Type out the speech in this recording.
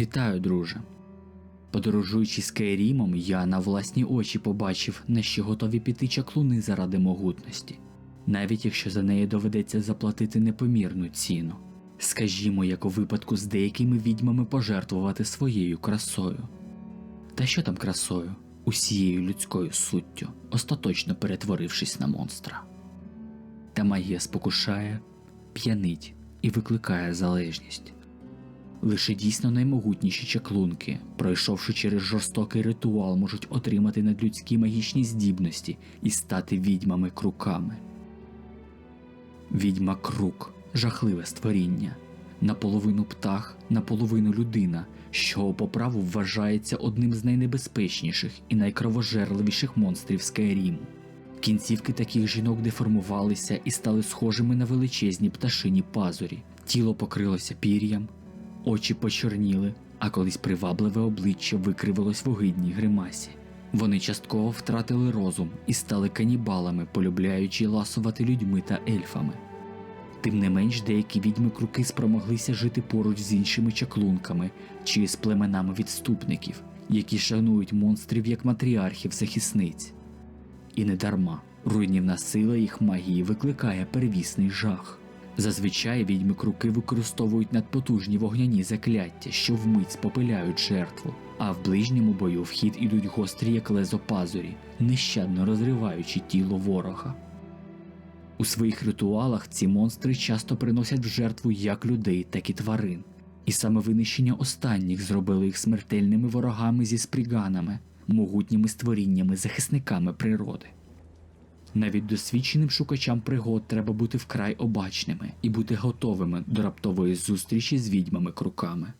Вітаю, друже. Подорожуючи Скайрімом, я на власні очі побачив, на що готові піти чаклуни заради могутності, навіть якщо за неї доведеться заплатити непомірну ціну. Скажімо, як у випадку з деякими відьмами пожертвувати своєю красою. Та що там красою? Усією людською суттю, остаточно перетворившись на монстра. Та магія спокушає, п'янить і викликає залежність. Лише дійсно наймогутніші чаклунки, пройшовши через жорстокий ритуал, можуть отримати надлюдські магічні здібності і стати відьмами круками. Відьма крук жахливе створіння, наполовину птах, наполовину людина, що по праву вважається одним з найнебезпечніших і найкровожерливіших монстрів Скайріму. Кінцівки таких жінок деформувалися і стали схожими на величезні пташині пазурі. Тіло покрилося пір'ям, очі почорніли, а колись привабливе обличчя викривилось в огидній гримасі. Вони частково втратили розум і стали канібалами, полюбляючи ласувати людьми та ельфами. Тим не менш, деякі відьми круки спромоглися жити поруч з іншими чаклунками чи з племенами відступників, які шанують монстрів як матріархів захисниць. І не дарма руйнівна сила їх магії викликає первісний жах. Зазвичай відьми круки використовують надпотужні вогняні закляття, що вмить спопиляють жертву, а в ближньому бою в хід ідуть гострі як лезо пазурі, нещадно розриваючи тіло ворога. У своїх ритуалах ці монстри часто приносять в жертву як людей, так і тварин, і саме винищення останніх зробили їх смертельними ворогами зі спріганами, могутніми створіннями, захисниками природи. Навіть досвідченим шукачам пригод треба бути вкрай обачними і бути готовими до раптової зустрічі з відьмами круками.